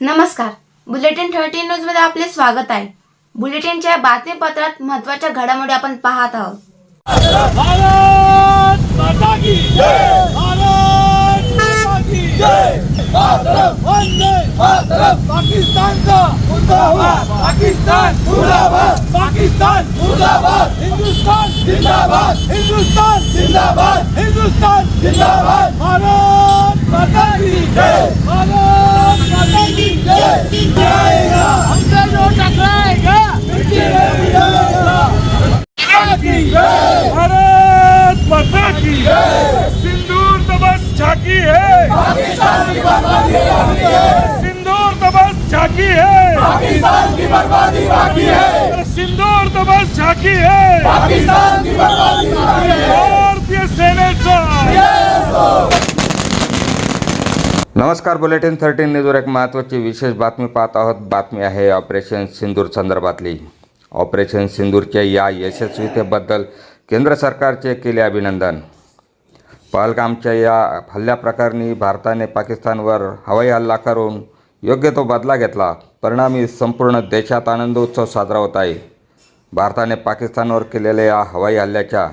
नमस्कार. Bulletin thirty न्यूजमध्ये आपले स्वागत आहे. बुलेटिनच्या बातमीपत्रात महत्त्वाच्या घडामोडी आपण पाहत आहोत. भारत पाकिस्तान मुर्दाबाद! पाकिस्तान मुर्दाबाद! हिंदुस्तान जिंदाबाद! हिंदुस्तान जिंदाबाद! हिंदुस्तान जिंदाबाद! भारत माता की जय भारत माता की जय जाएगा हमसे जो टकराएगा मिट्टी में मिलाएगा की जय भारत माता की सिंदूर तो बस झांकी है। पाकिस्तान की बर्बादी बाकी है सिंदूर तो बस झांकी है। है सिंदूर तो बस झांकी है पाकिस्तान की बर्बादी बाकी है भारतीय सेनेचा नमस्कार बुलेटिन थर्टीन न्यूजवर एक महत्त्वाची विशेष बातमी पाहत आहोत. बातमी आहे ऑपरेशन सिंदूर संदर्भातली. ऑपरेशन सिंदूरच्या या यशस्वीतेबद्दल केंद्र सरकारचे केले अभिनंदन. पहलगामच्या या हल्ल्याप्रकरणी भारताने पाकिस्तानवर हवाई हल्ला करून योग्य तो बदला घेतला. परिणामी संपूर्ण देशात आनंदोत्सव साजरा होत आहे. भारताने पाकिस्तानवर केलेल्या या हवाई हल्ल्याच्या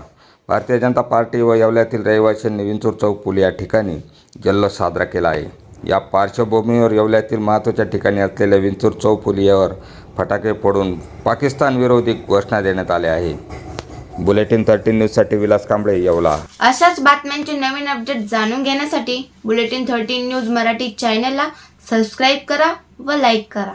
भारतीय जनता पार्टी व येवल्यातील रहिवाशांनी विंचूर चौक पूल या ठिकाणी जल्लोष साजरा केला आहे. या पार्श्वभूमीवर येवल्यातील महत्त्वाच्या ठिकाणी असलेल्या विंचूर चौक पुलियावर फटाके फोडून पाकिस्तान विरोधी घोषणा देण्यात आल्या आहे. बुलेटिन थर्टीन न्यूजसाठी विलास कांबळे येवला. अशाच बातम्यांचे नवीन अपडेट जाणून घेण्यासाठी बुलेटिन थर्टीन न्यूज मराठी चॅनलला सबस्क्राईब करा व लाईक करा.